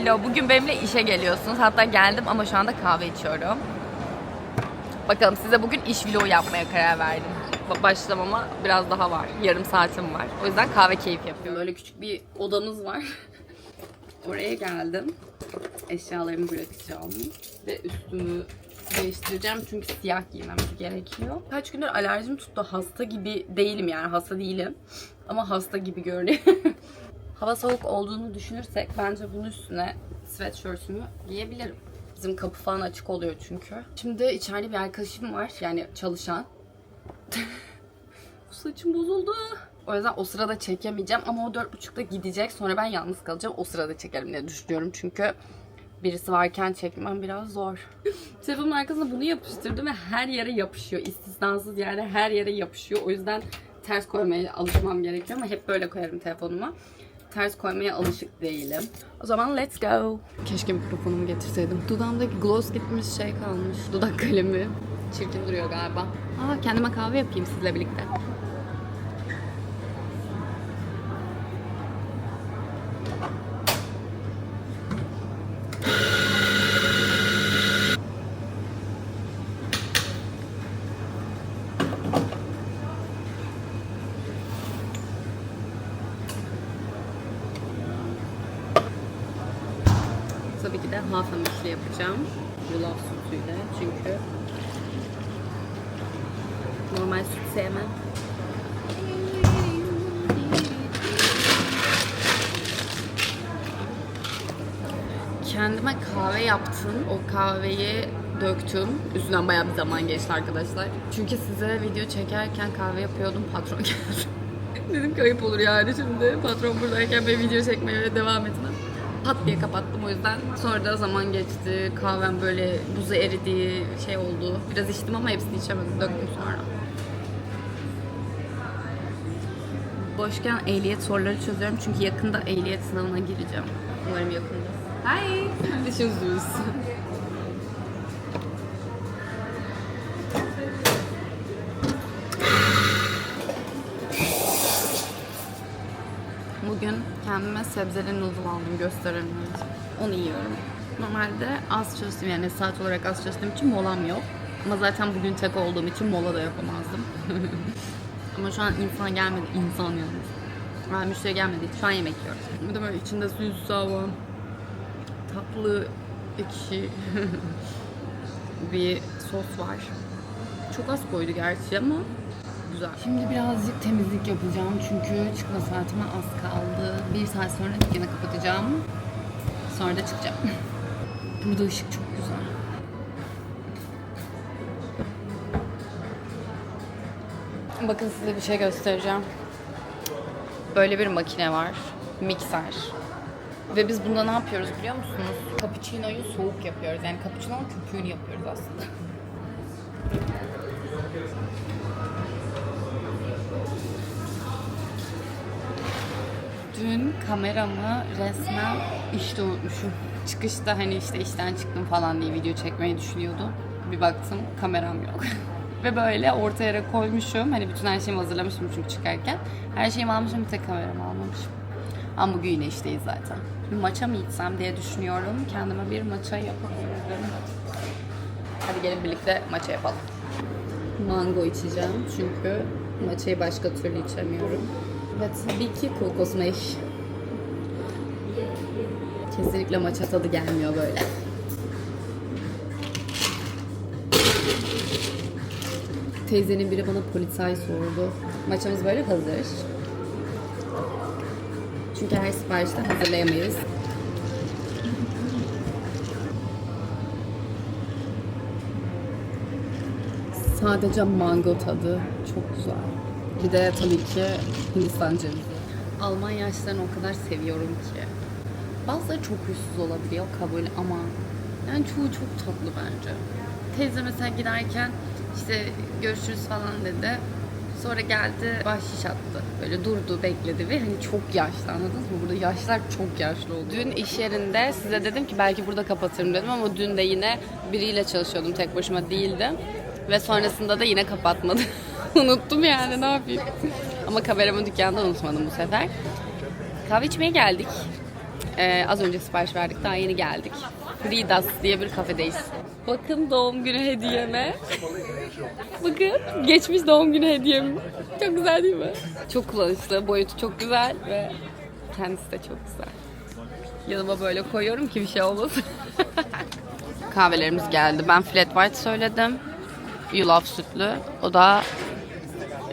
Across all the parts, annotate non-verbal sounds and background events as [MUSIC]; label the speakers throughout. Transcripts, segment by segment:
Speaker 1: Hello, bugün benimle işe geliyorsunuz. Hatta geldim ama şu anda kahve içiyorum. Bakalım size bugün iş vlogu yapmaya karar verdim. Ba- Başlamama biraz daha var. Yarım saatim var. O yüzden kahve keyif yapıyorum. Böyle küçük bir odamız var. [LAUGHS] Oraya geldim. Eşyalarımı bırakacağım. Ve üstümü değiştireceğim çünkü siyah giymem gerekiyor. Kaç gündür alerjim tuttu. Hasta gibi değilim yani hasta değilim. Ama hasta gibi görünüyor. [LAUGHS] Hava soğuk olduğunu düşünürsek bence bunun üstüne sweatshirtümü giyebilirim. Bizim kapı falan açık oluyor çünkü. Şimdi içeride bir arkadaşım var yani çalışan. [LAUGHS] Bu saçım bozuldu. O yüzden o sırada çekemeyeceğim ama o dört buçukta gidecek. Sonra ben yalnız kalacağım. O sırada çekerim diye düşünüyorum çünkü birisi varken çekmem biraz zor. [LAUGHS] Telefonun arkasına bunu yapıştırdım ve her yere yapışıyor. İstisnasız yerde her yere yapışıyor. O yüzden ters koymaya alışmam gerekiyor ama hep böyle koyarım telefonuma. Ters koymaya alışık değilim. O zaman let's go. Keşke mikrofonumu getirseydim. Dudağımdaki gloss gitmiş şey kalmış. Dudak kalemi. Çirkin duruyor galiba. Aa kendime kahve yapayım sizle birlikte. Tabii ki de hafamışlı yapacağım. Yulaf sütüyle çünkü normal süt sevmem. Kendime kahve yaptım. O kahveyi döktüm. Üstünden bayağı bir zaman geçti arkadaşlar. Çünkü size video çekerken kahve yapıyordum. Patron [LAUGHS] geldi. Dedim ki ayıp olur yani şimdi. Patron buradayken ben video çekmeye devam etmem. Pat diye kapattım o yüzden. Sonra da zaman geçti. Kahvem böyle buzu eridiği şey oldu. Biraz içtim ama hepsini içemedim. Döktüm sonra. Boşken ehliyet soruları çözüyorum çünkü yakında ehliyet sınavına gireceğim. Umarım yakında. Hi. [LAUGHS] Dişim düz. Bugün kendime sebzeli noodle aldım gösteremiyorum. Onu yiyorum. Normalde az çalıştım yani saat olarak az çalıştığım için molam yok. Ama zaten bugün tek olduğum için mola da yapamazdım. [LAUGHS] Ama şu an insan gelmedi. insan yalnız. Yani müşteri gelmedi. Şu an yemek yiyoruz. Bir de böyle içinde süs savan, tatlı, ekşi [LAUGHS] bir sos var. Çok az koydu gerçi ama güzel. Şimdi birazcık temizlik yapacağım çünkü çıkma saatime az kaldı. Bir saat sonra dükkanı kapatacağım. Sonra da çıkacağım. [LAUGHS] Burada ışık çok güzel. Bakın size bir şey göstereceğim. Böyle bir makine var. Mikser. Ve biz bunda ne yapıyoruz biliyor musunuz? Cappuccino'yu soğuk yapıyoruz. Yani cappuccino'nun köpüğünü yapıyoruz aslında. Dün kameramı resmen işte unutmuşum. Çıkışta hani işte işten çıktım falan diye video çekmeyi düşünüyordum. Bir baktım kameram yok. [LAUGHS] Ve böyle orta yere koymuşum. Hani bütün her şeyimi hazırlamışım çünkü çıkarken. Her şeyimi almışım bir tek kameramı almamışım. Ama bugün yine işteyiz zaten. Bir maça mı içsem diye düşünüyorum. Kendime bir maça yapabilirim. Hadi gelin birlikte maça yapalım. Mango içeceğim çünkü maçayı başka türlü içemiyorum. Ve tabii ki kokos meş. Kesinlikle maça tadı gelmiyor böyle. Teyzenin biri bana polisay sordu. Maçamız böyle hazır. Çünkü her siparişte hazırlayamayız. Sadece mango tadı. Çok güzel. Bir de tabii ki Hindistan cevizi. Alman yaşlarını o kadar seviyorum ki. Bazıları çok huysuz olabiliyor kabul ama yani çoğu çok tatlı bence. Teyze mesela giderken işte görüşürüz falan dedi. Sonra geldi bahşiş attı. Böyle durdu bekledi ve hani çok yaşlı anladınız mı? Burada yaşlar çok yaşlı oldu. Dün iş yerinde size dedim ki belki burada kapatırım dedim ama dün de yine biriyle çalışıyordum tek başıma değildim. Ve sonrasında da yine kapatmadım. [LAUGHS] [LAUGHS] Unuttum yani ne yapayım. Ama kameramı dükkanda unutmadım bu sefer. Kahve içmeye geldik. Ee, az önce sipariş verdik. Daha yeni geldik. Fridas diye bir kafedeyiz. Bakın doğum günü hediyeme. Bakın geçmiş doğum günü hediyem. Çok güzel değil mi? Çok kullanışlı. Boyutu çok güzel ve kendisi de çok güzel. Yanıma böyle koyuyorum ki bir şey olmasın. [LAUGHS] Kahvelerimiz geldi. Ben flat white söyledim. Yulaf sütlü. O da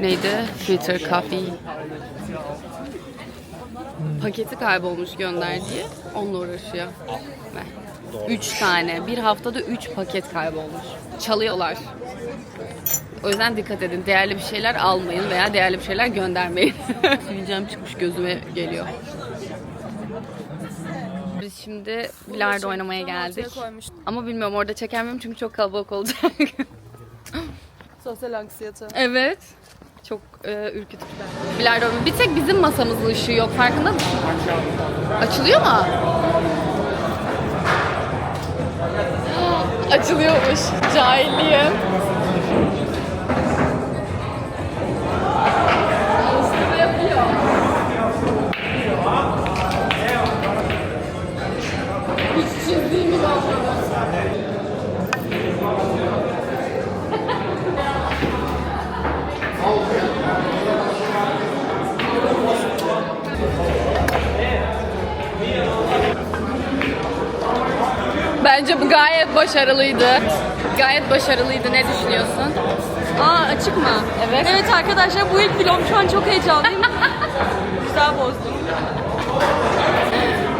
Speaker 1: neydi? Filter coffee. Paketi kaybolmuş gönderdiği. Onunla uğraşıyor. Ve Üç tane. Bir haftada üç paket kaybolmuş. Çalıyorlar. O yüzden dikkat edin. Değerli bir şeyler almayın veya değerli bir şeyler göndermeyin. [LAUGHS] Sivilcem çıkmış gözüme geliyor. Biz şimdi bilardo oynamaya geldik. Ama bilmiyorum orada çeker miyim çünkü çok kalabalık olacak. [LAUGHS]
Speaker 2: Sosyal anksiyete.
Speaker 1: evet. Çok e, ürkütücü. Bilardo bir tek bizim masamızın ışığı yok farkında mısın? Açılıyor mu? Açılıyormuş. Cahilliğim. Başarılıydı. Gayet başarılıydı. Ne düşünüyorsun? Aa açık mı? Evet.
Speaker 2: Evet arkadaşlar bu ilk vlogum şu an çok heyecanlıyım. [LAUGHS] Güzel bozdum.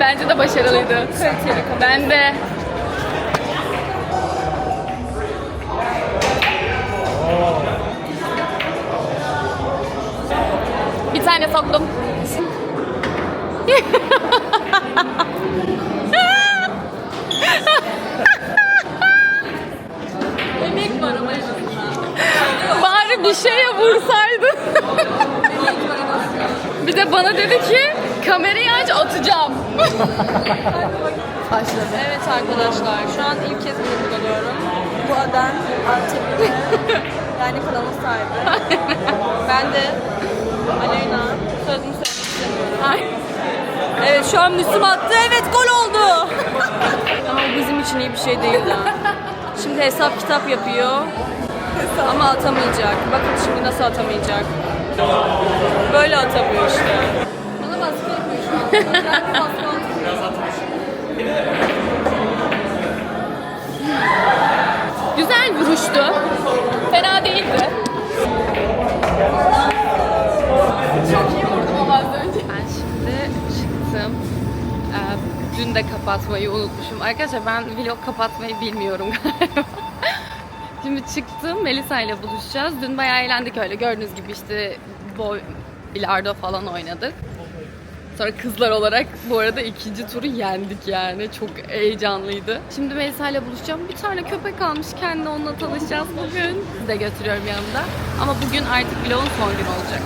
Speaker 1: Bence de başarılıydı.
Speaker 2: Kaliteli
Speaker 1: Ben de. Bir tane soktum. Bana dedi ki kamerayı aç atacağım. [LAUGHS] Başladı.
Speaker 2: Evet arkadaşlar şu an ilk kez bunu kullanıyorum. Bu Aden Artemide. yani kanalın sahibi. ben de Aleyna. Soyadımı söylemek istemiyorum.
Speaker 1: Ay.
Speaker 2: Evet şu an Müslüm attı. Evet gol oldu. [LAUGHS] Ama bu bizim için iyi bir şey değil ya. Şimdi hesap kitap yapıyor. Ama atamayacak. Bakın şimdi nasıl atamayacak. Böyle atamıyor işte. Bana baskı yapıyor şu an.
Speaker 1: Güzel vuruştu. Fena değildi. Çok iyi vurdum ama az önce. Ben şimdi çıktım. Ee, dün de kapatmayı unutmuşum. Arkadaşlar ben vlog kapatmayı bilmiyorum galiba. Şimdi çıktım. Melisa ile buluşacağız. Dün bayağı eğlendik öyle. Gördüğünüz gibi işte boy, bilardo falan oynadık. Sonra kızlar olarak bu arada ikinci turu yendik yani. Çok heyecanlıydı. Şimdi Melisa ile buluşacağım. Bir tane köpek almış kendine onunla tanışacağız bugün. Sizi de götürüyorum yanımda. Ama bugün artık vlogun son gün olacak.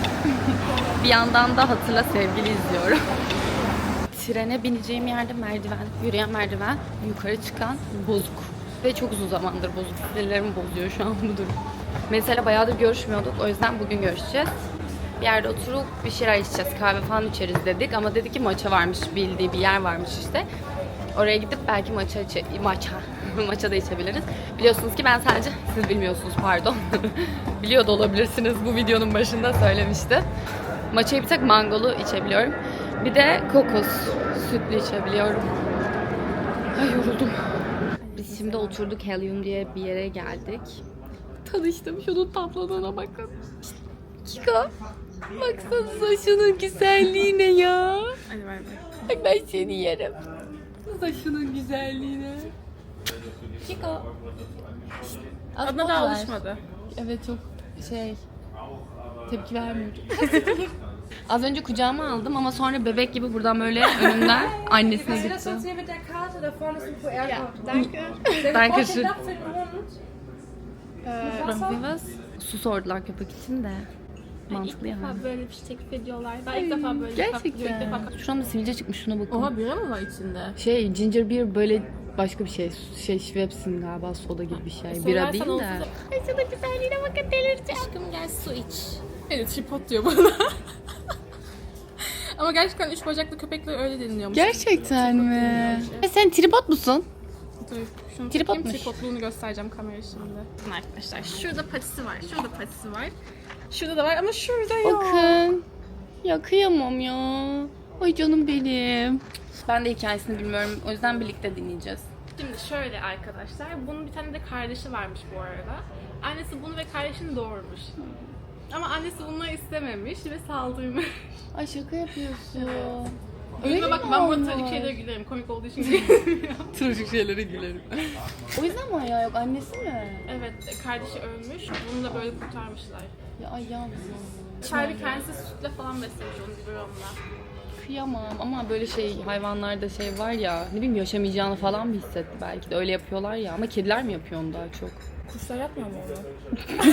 Speaker 1: [LAUGHS] bir yandan da Hatırla Sevgili izliyorum. [LAUGHS] Trene bineceğim yerde merdiven, yürüyen merdiven, yukarı çıkan bozuk. Ve çok uzun zamandır bozuk. Sinirlerimi bozuyor şu an bu durum. Mesela bayağıdır görüşmüyorduk. O yüzden bugün görüşeceğiz. Bir yerde oturup bir şeyler içeceğiz. Kahve falan içeriz dedik. Ama dedi ki maça varmış. Bildiği bir yer varmış işte. Oraya gidip belki maça maça [LAUGHS] maça da içebiliriz. Biliyorsunuz ki ben sadece siz bilmiyorsunuz pardon. [LAUGHS] Biliyor da olabilirsiniz. Bu videonun başında söylemişti. Maçayı bir tek mangolu içebiliyorum. Bir de kokos sütlü içebiliyorum. Ay yoruldum. Şimdi oturduk Helium diye bir yere geldik. Tanıştım şunun tatlılığına bakın. Kiko. Baksanıza şunun güzelliğine ya.
Speaker 2: Hadi bay bay.
Speaker 1: Ay ben seni yerim. Baksanıza şunun güzelliğine. Kiko.
Speaker 2: Adına daha alışmadı.
Speaker 1: Evet çok şey tepki vermiyor. [LAUGHS] Az önce kucağıma aldım ama sonra bebek gibi buradan böyle önümden [LAUGHS] annesine gitti.
Speaker 3: hier mit der Karte, da vorne ist ein QR-Code.
Speaker 2: Danke.
Speaker 1: Danke
Speaker 3: Was
Speaker 1: su sordular köpek için de. Mantıklı yani.
Speaker 4: defa böyle bir şey teklif ediyorlar. Ben ilk defa böyle
Speaker 1: Gerçekten.
Speaker 4: ilk defa
Speaker 1: Şuramda sivilce çıkmış şuna bakın.
Speaker 2: Oha bira mı var içinde?
Speaker 1: Şey ginger beer böyle başka bir şey. Şey Schweppes'in galiba soda gibi bir şey. Bira değil de.
Speaker 4: Ay sana güzelliğine bakın delireceğim. Aşkım gel su iç.
Speaker 2: Evet şipot diyor bana. [LAUGHS]
Speaker 4: Ama gerçekten üç bacaklı köpekler öyle deniliyormuş.
Speaker 1: Gerçekten mi? E sen tripod musun?
Speaker 4: Dur, şunu
Speaker 1: Tripod
Speaker 4: Tripod
Speaker 1: muş.
Speaker 4: Tripodluğunu göstereceğim kameraya şimdi. Bakın arkadaşlar şurada patisi var, şurada patisi var. Şurada da var ama şurada yok.
Speaker 1: Bakın. Ya kıyamam ya. Ay canım benim. Ben de hikayesini bilmiyorum. O yüzden birlikte dinleyeceğiz.
Speaker 4: Şimdi şöyle arkadaşlar, bunun bir tane de kardeşi varmış bu arada. Annesi bunu ve kardeşini doğurmuş. Ama annesi bunları istememiş ve saldırmış.
Speaker 1: Ay şaka yapıyorsun.
Speaker 4: Öyle bak ben bu
Speaker 1: olmuş?
Speaker 4: trajik şeylere gülerim, komik olduğu için gülüyorum. [LAUGHS]
Speaker 1: Trajik şeylere gülerim. o yüzden mi ayağı yok? Annesi mi?
Speaker 4: evet, kardeşi ölmüş, bunu da böyle kurtarmışlar.
Speaker 1: Ya ay yavrum.
Speaker 4: Charlie kendisi sütle falan beslemiş onu biberonla.
Speaker 1: Kıyamam ama böyle şey hayvanlarda şey var ya ne bileyim yaşamayacağını falan mı hissetti belki de öyle yapıyorlar ya ama kediler mi yapıyor onu daha çok?
Speaker 4: Kuşlar yapmıyor mu onu?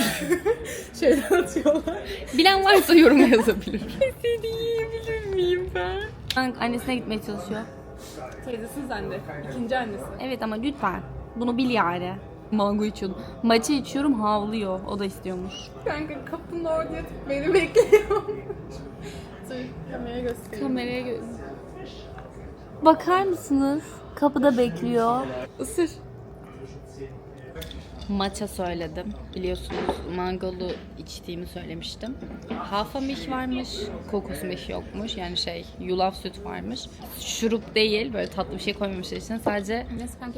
Speaker 4: [LAUGHS] Şeyden atıyorlar.
Speaker 1: Bilen varsa yoruma yazabilir. [LAUGHS] Seni yiyebilir miyim ben? Annesine gitmeye çalışıyor.
Speaker 4: Teyzesiz anne, ikinci annesi.
Speaker 1: Evet ama lütfen bunu bil yani. Mango içiyordum. Maçı içiyorum havlıyor. O da istiyormuş.
Speaker 4: Kanka kapının orada yatıp beni bekliyor. [LAUGHS] Dur kameraya göstereyim.
Speaker 1: Kameraya gö- Bakar mısınız? Kapıda bekliyor.
Speaker 4: Isır.
Speaker 1: Maça söyledim. Biliyorsunuz mangolu içtiğimi söylemiştim. Hafamiş varmış, kokosmiş yokmuş. Yani şey, yulaf süt varmış. Şurup değil, böyle tatlı bir şey koymamışlar içine. Sadece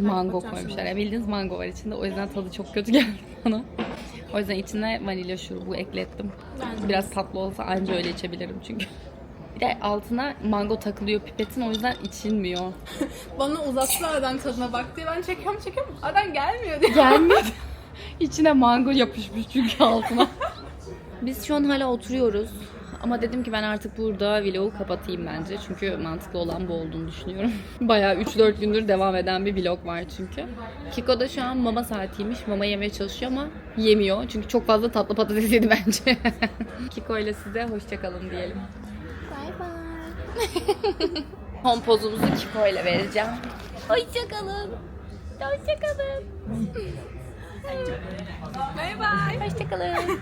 Speaker 1: mango koymuşlar. Yani bildiğiniz mango var içinde. O yüzden tadı çok kötü [LAUGHS] geldi bana. O yüzden içine vanilya şurubu eklettim. Biraz tatlı olsa anca öyle içebilirim çünkü. Bir de altına mango takılıyor pipetin o yüzden içilmiyor. [LAUGHS]
Speaker 4: Bana uzattı adam tadına bak diye ben çekiyorum çekiyorum. Adam gelmiyor diye.
Speaker 1: Gelmedi. [LAUGHS] İçine mango yapışmış çünkü altına. Biz şu an hala oturuyoruz. Ama dedim ki ben artık burada vlogu kapatayım bence. Çünkü mantıklı olan bu olduğunu düşünüyorum. [LAUGHS] Bayağı 3-4 gündür devam eden bir vlog var çünkü. Kiko da şu an mama saatiymiş. Mama yemeye çalışıyor ama yemiyor. Çünkü çok fazla tatlı patates yedi bence. Kiko ile size hoşçakalın diyelim. [LAUGHS] Son pozumuzu Kiko ile vereceğim. Hoşçakalın. Hoşçakalın.
Speaker 4: Bay bay.
Speaker 1: Hoşçakalın.